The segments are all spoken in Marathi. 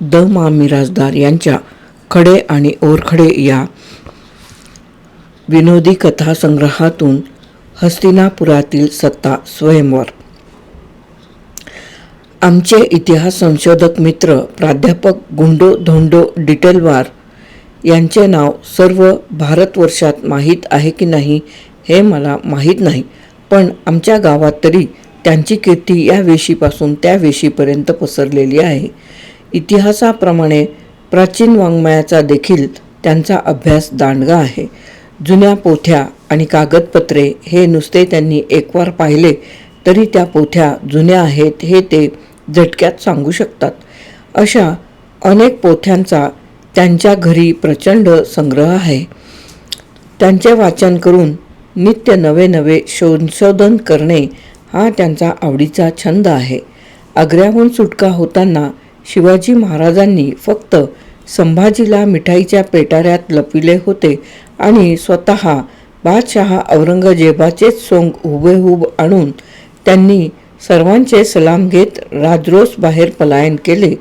द मा मिराजदार यांच्या खडे आणि ओरखडे या विनोदी कथा संग्रहातून हस्तिनापुरातील सत्ता स्वयंवर. आमचे इतिहास संशोधक मित्र प्राध्यापक गुंडो धोंडो डिटेलवार यांचे नाव सर्व भारतवर्षात माहीत आहे की नाही हे मला माहीत नाही. पण आमच्या गावात तरी त्यांची कीर्ती या वेशीपासून त्या वेशीपर्यंत पसरलेली आहे. इतिहासाप्रमाणे प्राचीन वाङ्मयाचा देखील त्यांचा अभ्यास दांडगा आहे. जुन्या पोथ्या आणि कागदपत्रे हे नुसते त्यांनी एकवार पाहिले तरी त्या पोथ्या जुन्या आहेत हे ते झटक्यात सांगू शकतात. अशा अनेक पोथ्यांचा त्यांच्या घरी प्रचंड संग्रह आहे. त्यांचे वाचन करून नित्य नवे नवे संशोधन करणे हा त्यांचा आवडीचा छंद आहे. आग्र्याहून सुटका होताना शिवाजी महाराजांनी फक्त संभाजीला मिठाईच्या पेटाऱ्यात लपिले होते आणि स्वतः बादशहा औरंगजेबाचेच सोंग हुबेहूब आणून त्यांनी सर्वांचे सलाम घेत राजरोस बाहेर पलायन केले.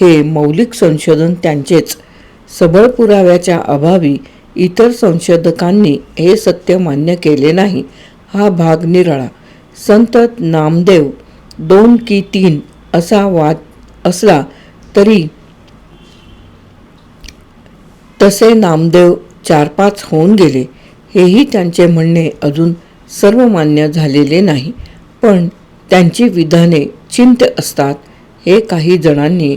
हे मौलिक संशोधन त्यांचेच. सबळ पुराव्याच्या अभावी इतर संशोधकांनी हे सत्य मान्य केले नाही. हा भाग निराळा. संत नामदेव दोन की तीन असा वाद असला तरी तसे नामदेव चार पाच होऊन गेले. हेही त्यांचे म्हणणे अजून सर्वमान्य झालेले नाही. पण त्यांची विधाने चिंत असतात हे काही जणांनी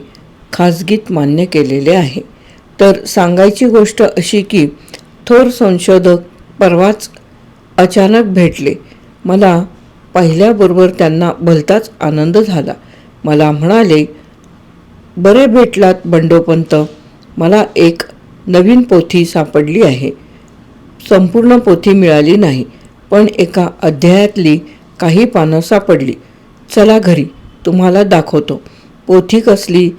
खाजगीत मान्य केलेले आहे. तर सांगायची गोष्ट अशी की थोर संशोधक परवाच अचानक भेटले. मला पाहिल्याबरोबर त्यांना भलताच आनंद झाला. मला म्हणाले बरे भेटलात बंडोपंत. मला एक नवीन पोथी सापडली आहे. संपूर्ण पोथी मिळाली नाही पण एका अध्यायातली काही पानं सापडली. चला घरी तुम्हाला दाखवतो. पोथी कसली?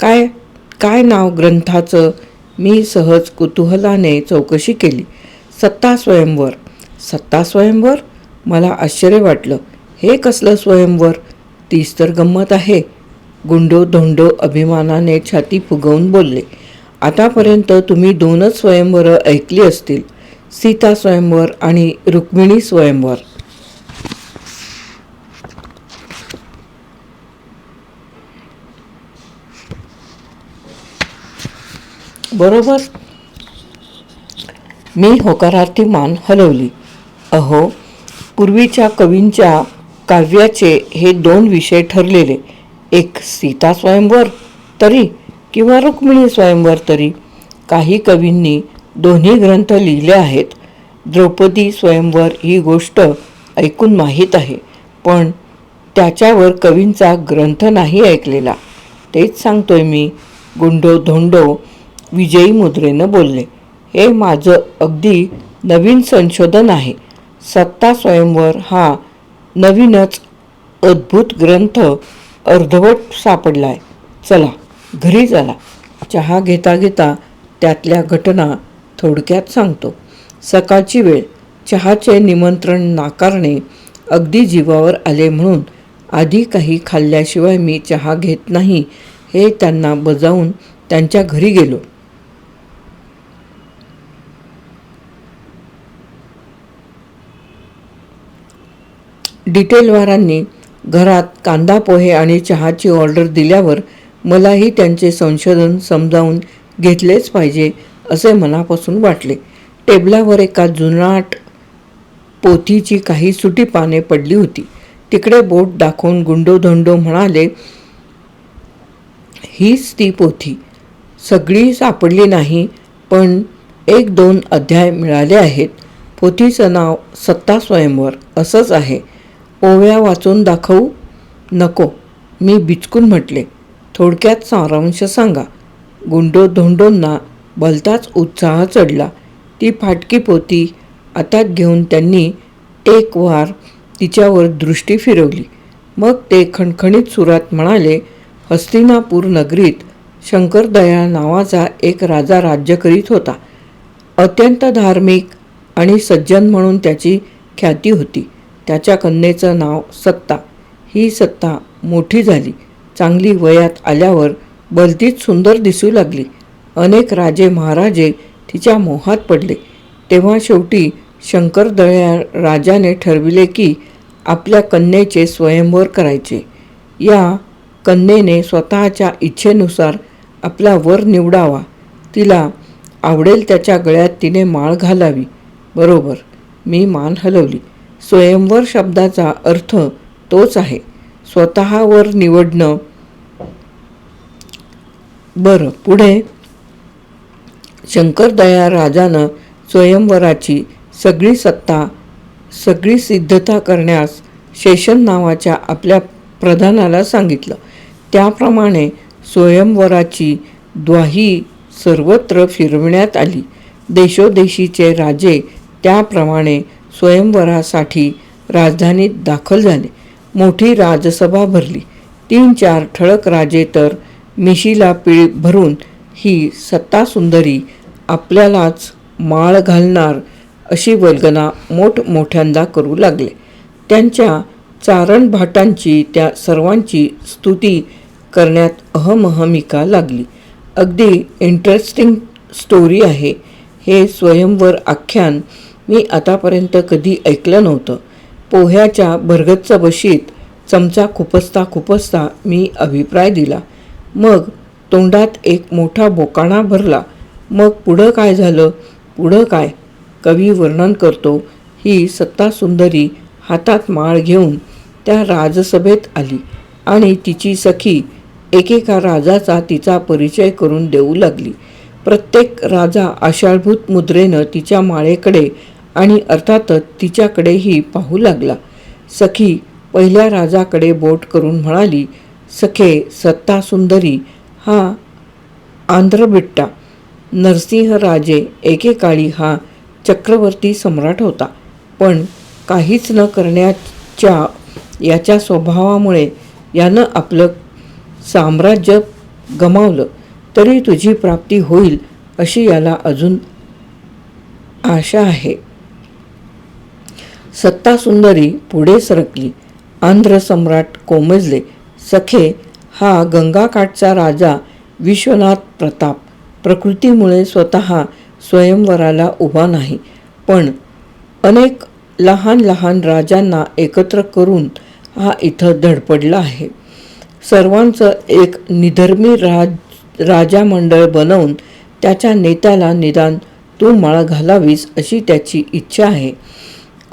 काय काय नाव ग्रंथाचं? मी सहज कुतूहलाने चौकशी केली. सत्ता स्वयंवर. सत्ता स्वयंवर? मला आश्चर्य वाटलं. हे कसलं स्वयंवर? तीच तर गंमत आहे. गुंडो धोंडो अभिमानाने छाती फुगवून बोलले आतापर्यंत तुम्ही दोनच स्वयंवरं ऐकली असतील सीता स्वयंवर आणि रुक्मिणी स्वयंवर. बरोबर. मी होकारार्थी मान हलवली. अहो पूर्वीच्या कवींच्या काव्याचे हे दोन विषय ठरलेले. एक सीता स्वयंवर तरी किंवा रुक्मिणी स्वयंवर तरी काही कवींनी दोन्ही ग्रंथ लिहिले आहेत. द्रौपदी स्वयंवर ही गोष्ट ऐकून माहीत आहे. पण त्याच्यावर कवींचा ग्रंथ नाही ऐकलेला. तेच सांगतोय मी. गुंडो धोंडो विजयी मुद्रेनं बोलले. हे माझं अगदी नवीन संशोधन आहे. सत्ता स्वयंवर हा नवीनच अद्भुत ग्रंथ अर्धवट आहे चला घरी चला. चहा घेता घेता त्यातल्या घटना थोडक्यात सांगतो. सकाळची वेळ. चहाचे निमंत्रण नाकारणे अगदी जीवावर आले म्हणून आधी काही खाल्ल्याशिवाय मी चहा घेत नाही हे त्यांना बजावून त्यांच्या घरी गेलो. डिटेलवारांनी घरात कांदा पोहे आणि चहाची ऑर्डर दिल्यावर मलाही त्यांचे संशोधन समजावून घेतलेच पाहिजे असे मनापासून वाटले. टेबलावर एका जुनाट पोथीची काही सुटी पाने पडली होती. तिकडे बोट दाखवून गुंडोधोंडो म्हणाले हीच ती पोथी. सगळी सापडली नाही पण एक दोन अध्याय मिळाले आहेत. पोथीचं नाव सत्ता स्वयंवर असंच आहे. ओव्या वाचून दाखवू नको. मी बिचकून म्हटले थोडक्यात सारांश सांगा. गुंडो धोंडोंना भलताच उत्साह चढला. ती फाटकी पोती हातात घेऊन त्यांनी एक वार तिच्यावर दृष्टी फिरवली. मग ते खणखणीत सुरात म्हणाले हस्तिनापूर नगरीत शंकरदया नावाचा एक राजा राज्य करीत होता. अत्यंत धार्मिक आणि सज्जन म्हणून त्याची ख्याती होती. त्याच्या कन्येचं नाव सत्ता. ही सत्ता मोठी झाली. चांगली वयात आल्यावर भलतीच सुंदर दिसू लागली. अनेक राजे महाराजे तिच्या मोहात पडले. तेव्हा शेवटी शंकरदळ्या राजाने ठरविले की आपल्या कन्येचे स्वयंवर करायचे. या कन्येने स्वतःच्या इच्छेनुसार आपला वर निवडावा. तिला आवडेल त्याच्या गळ्यात तिने माळ घालावी. बरोबर मी मान हलवली. स्वयंवर शब्दाचा अर्थ तोच आहे. स्वतःवर निवडणं. बरं पुढे. शंकरदया राजानं स्वयंवराची सगळी सत्ता सगळी सिद्धता करण्यास शेषन नावाच्या आपल्या प्रधानाला सांगितलं. त्याप्रमाणे स्वयंवराची द्वाही सर्वत्र फिरविण्यात आली. देशोदेशीचे राजे त्याप्रमाणे स्वयंवरासाठी राजधानीत दाखल झाले. मोठी राजसभा भरली. तीन चार ठळक राजे तर मिशीला पिळ भरून ही सत्तासुंदरी आपल्यालाच माळ घालणार अशी वल्गना मोठमोठ्यांदा करू लागले. त्यांच्या चारण भाटांची त्या सर्वांची स्तुती करण्यात अहमहमिका लागली. अगदी इंटरेस्टिंग स्टोरी आहे. हे स्वयंवर आख्यान मी आतापर्यंत कधी ऐकलं नव्हतं. पोह्याच्या भरगच्च बशीत चमचा खुपसता खुपसता मी अभिप्राय दिला. मग तोंडात एक मोठा बोकाणा भरला. मग पुढं काय झालं? पुढं काय? कवी वर्णन करतो ही सत्तासुंदरी हातात माळ घेऊन त्या राजसभेत आली आणि तिची सखी एकेका राजाचा तिचा परिचय करून देऊ लागली. प्रत्येक राजा आषाढभूत मुद्रेनं तिच्या माळेकडे आणि अर्थातच तिच्याकडेही पाहू लागला. सखी पहिल्या राजाकडे बोट करून म्हणाली सखे सत्ता सुंदरी हा आंध्रबिट्टा. नरसिंह राजे एकेकाळी हा चक्रवर्ती सम्राट होता. पण काहीच न करण्याच्या याच्या स्वभावामुळे यानं आपलं साम्राज्य गमावलं. तरी तुझी प्राप्ती होईल अशी याला अजून आशा आहे. सत्ता सुंदरी पुढे सरकली. आंध्र सम्राट कोमजले सखे हा गंगाकाठचा राजा विश्वनाथ प्रताप. प्रकृतीमुळे स्वतः स्वयंवराला उभा नाही पण अनेक लहान लहान राजांना एकत्र करून हा इथं धडपडला आहे. सर्वांचं एक निधर्मी राज राजा मंडळ बनवून त्याच्या नेत्याला निदान तू माळ घालावीस अशी त्याची इच्छा आहे.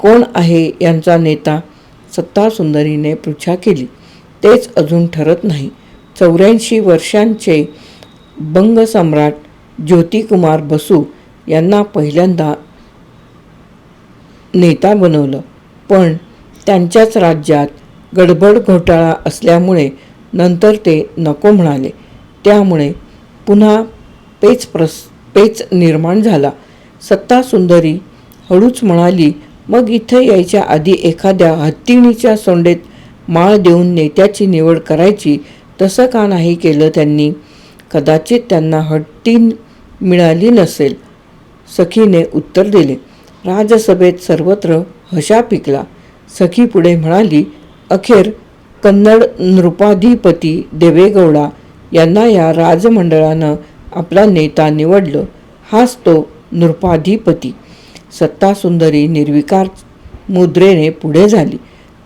कोण आहे यांचा नेता? सत्तासुंदरीने पृच्छा केली. तेच अजून ठरत नाही. चौऱ्याऐंशी वर्षांचे बंग सम्राट ज्योतिकुमार बसू यांना पहिल्यांदा नेता बनवलं. पण त्यांच्याच राज्यात गडबड घोटाळा असल्यामुळे नंतर ते नको म्हणाले. त्यामुळे पुन्हा पेच प्रस पेच निर्माण झाला. सत्ता सुंदरी हळूच म्हणाली मग इथं यायच्या आधी एखाद्या हत्तीणीच्या सोंडेत माळ देऊन नेत्याची निवड करायची. तसं का नाही केलं त्यांनी? कदाचित त्यांना हट्टी मिळाली नसेल. सखीने उत्तर दिले. राजसभेत सर्वत्र हशा पिकला. सखी पुढे म्हणाली अखेर कन्नड नृपाधिपती देवेगौडा यांना या राजमंडळानं आपला नेता निवडलं. हाच तो नृपाधिपती. सत्तासुंदरी निर्विकार मुद्रेने पुढे झाली.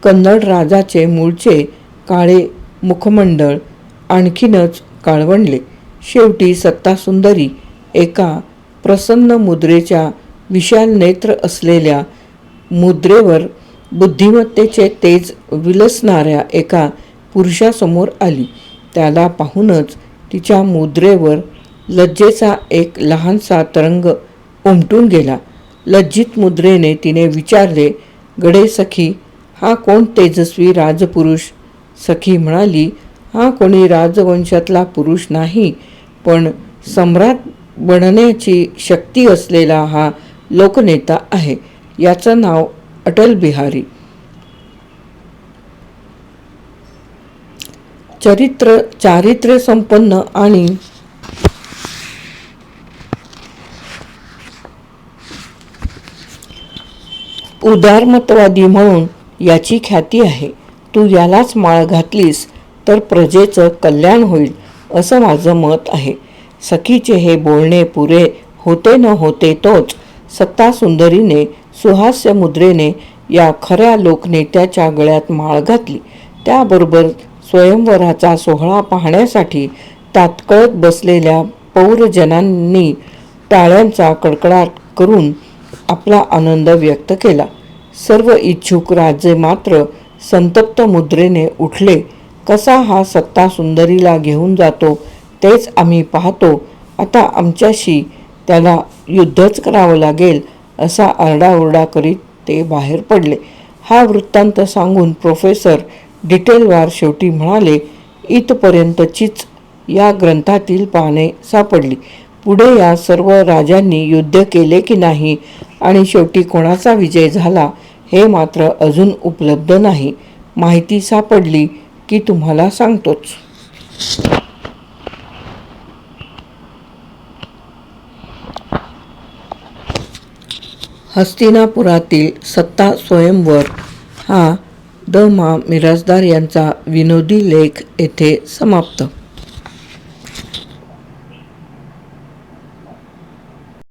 कन्नड राजाचे मूळचे काळे मुखमंडळ आणखीनच काळवंडले. शेवटी सत्तासुंदरी एका प्रसन्न मुद्रेच्या विशाल नेत्र असलेल्या मुद्रेवर बुद्धिमत्तेचे तेज विलसणाऱ्या एका पुरुषासमोर आली. त्याला पाहूनच तिच्या मुद्रेवर लज्जेचा एक लहानसा तरंग उमटून गेला. लज्जित मुद्रेने तिने विचारले गडे सखी हा कोण तेजस्वी राजपुरुष? सखी म्हणाली हा कोणी राजवंशातला पुरुष नाही पण सम्राट बनण्याची शक्ती असलेला हा लोकनेता आहे. याचं नाव अटल बिहारी. चरित्र चारित्र्य संपन्न आणि उदारमतवादी म्हणून याची ख्याती आहे. तू यालाच माळ घातलीस तर प्रजेचं कल्याण होईल असं माझं मत आहे. सखीचे हे बोलणे पुरे होते न होते तोच सत्ता सुंदरीने सुहास्य मुद्रेने या खऱ्या लोकनेत्याच्या गळ्यात माळ घातली. त्याबरोबर स्वयंवराचा सोहळा पाहण्यासाठी तात्कळत बसलेल्या पौरजनांनी टाळ्यांचा कडकडाट करून आपला आनंद व्यक्त केला. सर्व इच्छुक राजे मात्र संतप्त मुद्रेने उठले. कसा हा सत्ता सुंदरीला घेऊन जातो तेच आम्ही पाहतो. आता आमच्याशी त्याला युद्धच करावं लागेल असा आरडाओरडा करीत ते बाहेर पडले. हा वृत्तांत सांगून प्रोफेसर डिटेलवार शेवटी म्हणाले इथपर्यंतचीच या ग्रंथातील पाने सापडली. पुढे या सर्व राजांनी युद्ध केले की नाही आणि शेवटी कोणाचा विजय झाला हे मात्र अजून उपलब्ध नाही. माहिती सापडली की तुम्हाला सांगतोच. हस्तिनापुरातील सत्ता स्वयंवर हा द मा मिराजदार यांचा विनोदी लेख येथे समाप्त.